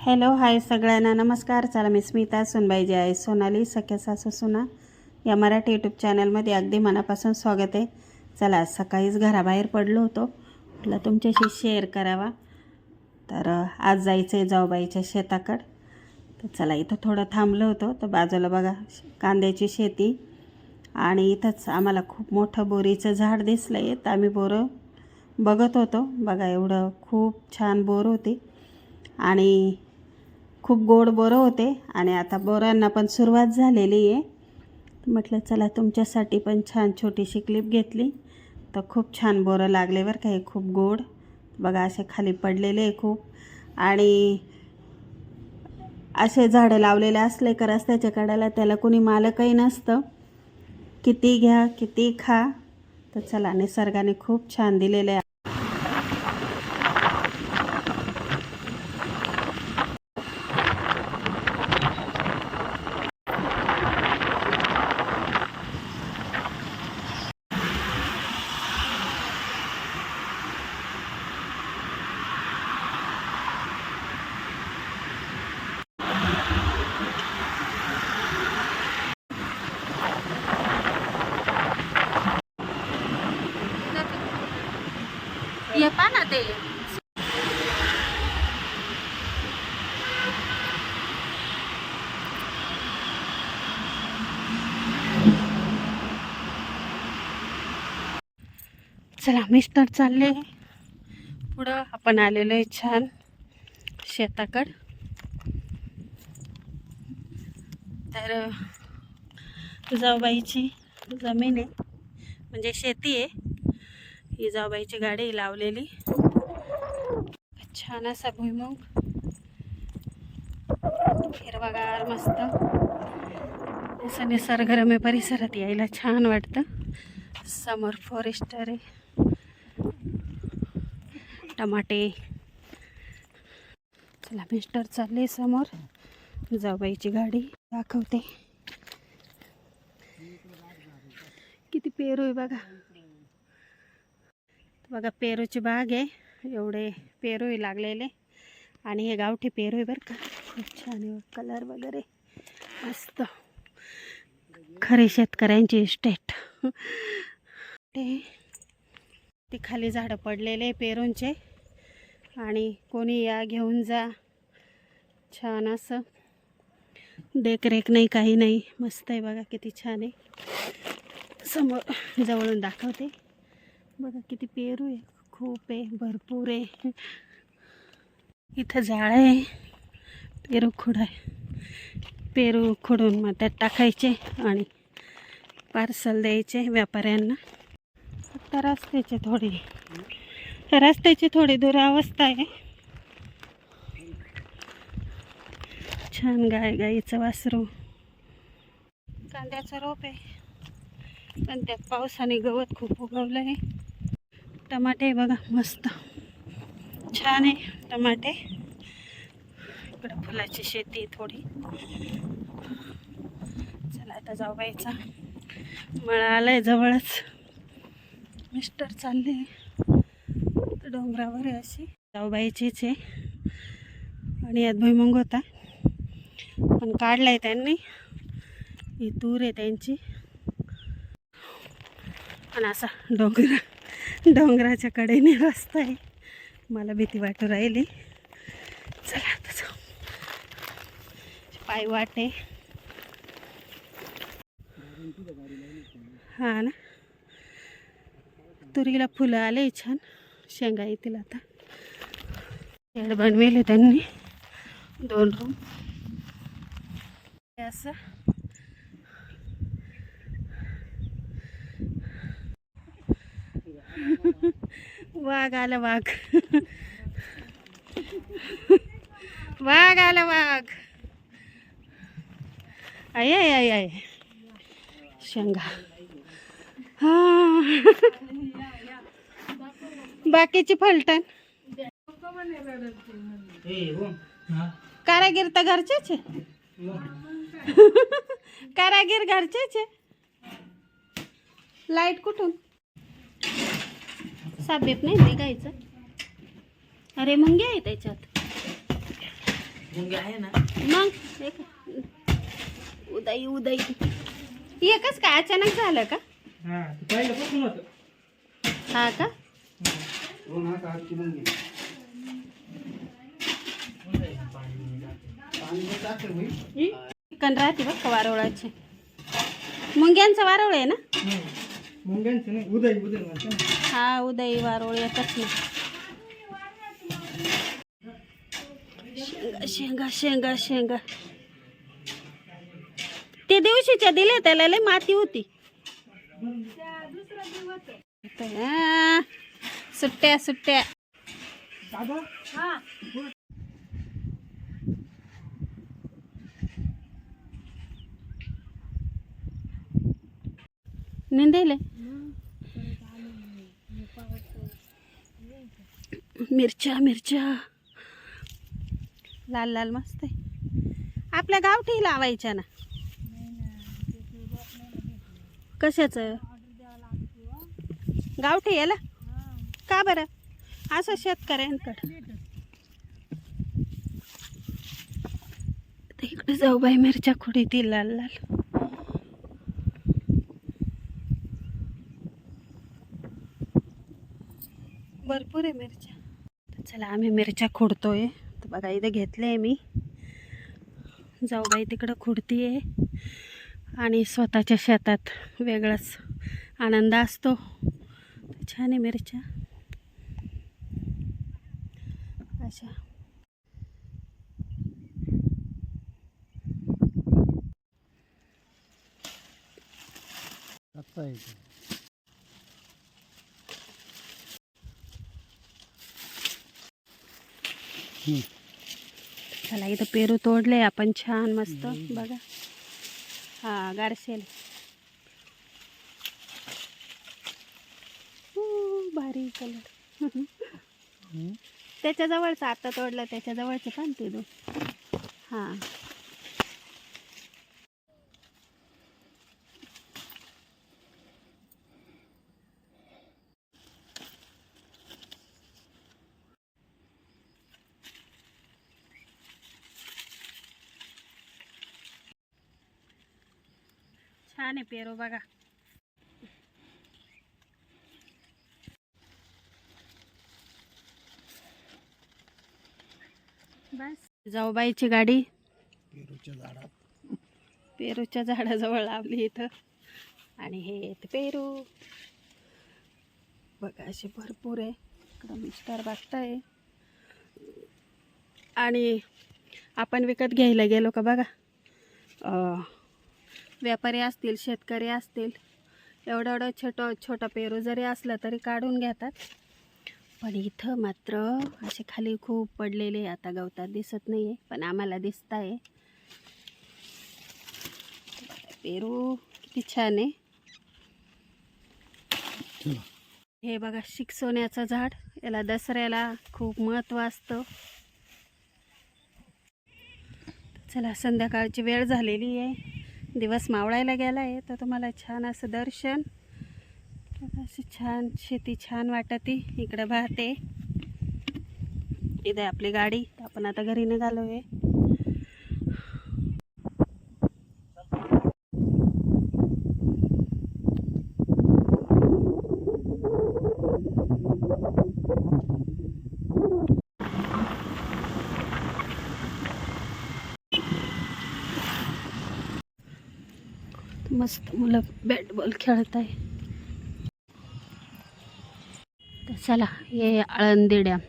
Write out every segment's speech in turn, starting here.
Hello hi सगळ्यांना. नमस्कार. चला मी स्मिता सुनबाई आहे सोनाली सख्या सासू सुना या मराठी यूट्यूब चॅनलमध्ये अगदी मनापासून स्वागत आहे. चला सकाळीच घराबाहेर पडलो होतो. म्हटलं तुमच्याशी शेअर करावा. तर आज जायचं आहे जाऊबाईच्या शेताकड. तर चला इथं थोडं थांबलो होतो. तर बाजूला बघा कांद्याची शेती आणि इथंच आम्हाला खूप मोठं बोरीचं झाड दिसलं आहे तर आम्ही बोरं बघत होतो. बघा एवढं खूप छान बोर होती. आणि खूप गोड बोरं होते. आणि आता बोरांना पण सुरुवात झालेली आहे. म्हटलं चला तुमच्यासाठी पण छान छोटीशी क्लिप घेतली. तर खूप छान बोरं लागले बरं का हे खूप गोड. बघा असे खाली पडलेले आहे खूप. आणि असे झाडं लावलेले असले का रस्त्याच्या कडाला त्याला कोणी मालकही नसतं. किती घ्या किती खा. तर चला निसर्गाने खूप छान दिलेले आहे. ये पा ना ते चला मिस्टर चालले. पुढं आपण आलेलो आहे छान शेताकड. तर जाऊबाईची जमीन आहे. म्हणजे शेती आहे. ही जाऊबाईची गाडी लावलेली. छान असा भुईमुग. हिरवागार मस्त. असं निसर्गरम्य परिसरात यायला छान वाटतं. समोर फॉरेस्टर आहे टमाटे. चला मिस्टर चालले समोर. जाऊबाईची गाडी दाखवते. किती पेरू आहे बघा. बघा पेरूची बाग आहे. एवढे पेरू लागलेले. आणि हे गावठी पेरू आहे बरं का. खूप छान आहे. कलर वगैरे मस्त. खरे शेतकऱ्यांची इस्टेट. ते ते खाली झाडं पडलेले पेरूंचे. आणि कोणी या घेऊन जा. छान असं. देखरेख नाही काही नाही. मस्त आहे बघा किती छान आहे. समोर जवळून दाखवते. बघा किती पेरू आहे. खूप आहे भरपूर आहे. इथं जाळं आहे पेरू खुड आहे. पेरू खुडून मग त्यात टाकायचे आणि पार्सल द्यायचे व्यापाऱ्यांना. फक्त रस्त्याचे थोडी रस्त्याची थोडी दुरावस्था आहे. छान गाय गाईचं वासरू. कांद्याचं रोप आहे. पण त्यात पावसाने गवत खूप उगवलं आहे टमाटे बघा मस्त. छान आहे टमाटे. इकडं फुलाची शेती आहे थोडी. चला आता जाऊ बायचा मळा आलाय जवळच. मिस्टर चालले. डोंगरावर आहे अशी. जाऊबाईचीच आहे. आणि यात भुईमुंग होता. पण काढलाय त्यांनी. ही तूर आहे त्यांची. पण असा डोंगरा. डोंगराच्या कडेने रस्ता आहे. मला भीती वाटू राहिली. चला आता जाऊ. पाय वाटे. हा ना? तुरीला फुलं आले छान. शेंगा येतील आता. शेड बनविले त्यांनी. दोन रूम असं. वाघ आला वाघ. वाघ आला वाघ. आय आय आय आय शेंगा. हा. बाकीची फलटण. कारागीर तर घरचेच आहे. कारागीर घरचेच आहे. लाइट कुठून? साबेप नाही निघायचं अरे मुंग्या आहे त्याच्यात. मुंगे आहे ना? मग एक. उदई उदई. एकच काय अचानक झालं का? हा ते पहिल्यापासून होतं. हा का? चिकन राहते बघ का वारोळाचे. मुंग्यांचं वारोळ आहे ना? मुंग्यांचं नाही उदय उदय म्हणते ना हा उदय वारोळ येतच ना शेंगा शेंगा शेंगा शेंगा ते दिवशीच्या दिले त्याला लय माती होती हा, सुट्ट्या सुट्ट्या दादा निंदेले मिरच्या मिरच्या. लाल लाल मस्त आहे. आपल्या गावठी लावायच्या ना. कशाच? गावठी याला का बरं? असं शेतकऱ्यांकडं. इकडे जाऊ बाई मिरच्या खुडीतील लाल लाल. भरपूर आहे मिरच्या. चला आम्ही मिरच्या खोडतोय. तर बघा इथे घेतले आहे मी. जाऊ बाई तिकडं खुडती आहे आणि स्वतःच्या शेतात वेगळाच आनंद असतो. छान आहे मिरच्या. अशा. आता चला इथं पेरू तोडले आपण छान मस्त. बघा. हा गारशेल ऊ, भारी कलर त्याच्या जवळचं आता तोडलं त्याच्या जवळचं का ते दोन. हां. छान आहे पेरू बघा. बस. जाऊबाईची गाडी. पेरूच्या झाडात. पेरूच्या झाडाजवळ लावली इथं. आणि हे पेरू. बघा असे भरपूर आहे. इकडं मिस्टर बघताय. आणि आपण विकत घ्यायला गेलो का बघा? अं, व्यापारी असतील शेतकरी असतील एवढं एवढं छोटं छोटा पेरू जरी असला तरी काढून घेतात. पण इथं मात्र असे खाली खूप पडलेले आता गवतात दिसत नाही आहे पण आम्हाला दिसत आहे पेरू किती छान आहे. हे बघा शिकसोन्याचं झाड. याला दसऱ्याला खूप महत्त्व असतं. चला संध्याकाळची वेळ झालेली आहे. दिवस मावळायला गेला आहे तर तुम्हाला छान असं दर्शन. अशी छान शेती छान वाटते. इकडं भाते इथे आपली गाडी. आपण आता घरी निघालो आहे मस्त मुलं बॅट बॉल खेळत आहे. तर चला हे आळंदी डॅम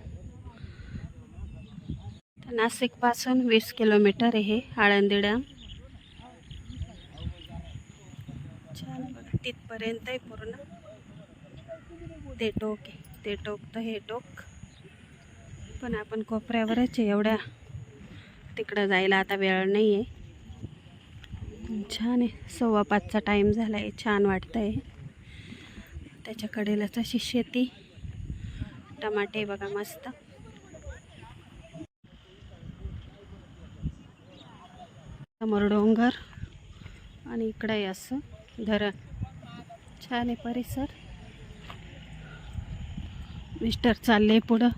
नाशिकपासून वीस किलोमीटर आहे हे आळंदी डॅम छान बघा तिथपर्यंत आहे पूर्ण. ते टोक आहे ते टोक तर हे टोक. पण आपण कोपऱ्यावरच आहे एवढ्या. तिकडं जायला आता वेळ नाही आहे छान आहे. सव्वा पाचचा टाईम झाला आहे छान वाटतं आहे त्याच्या कडेलाच अशी शेती. टमाटे बघा मस्त. समोर डोंगर. आणि इकडे असं धरण. छान आहे परिसर. मिस्टर चालले पुढं.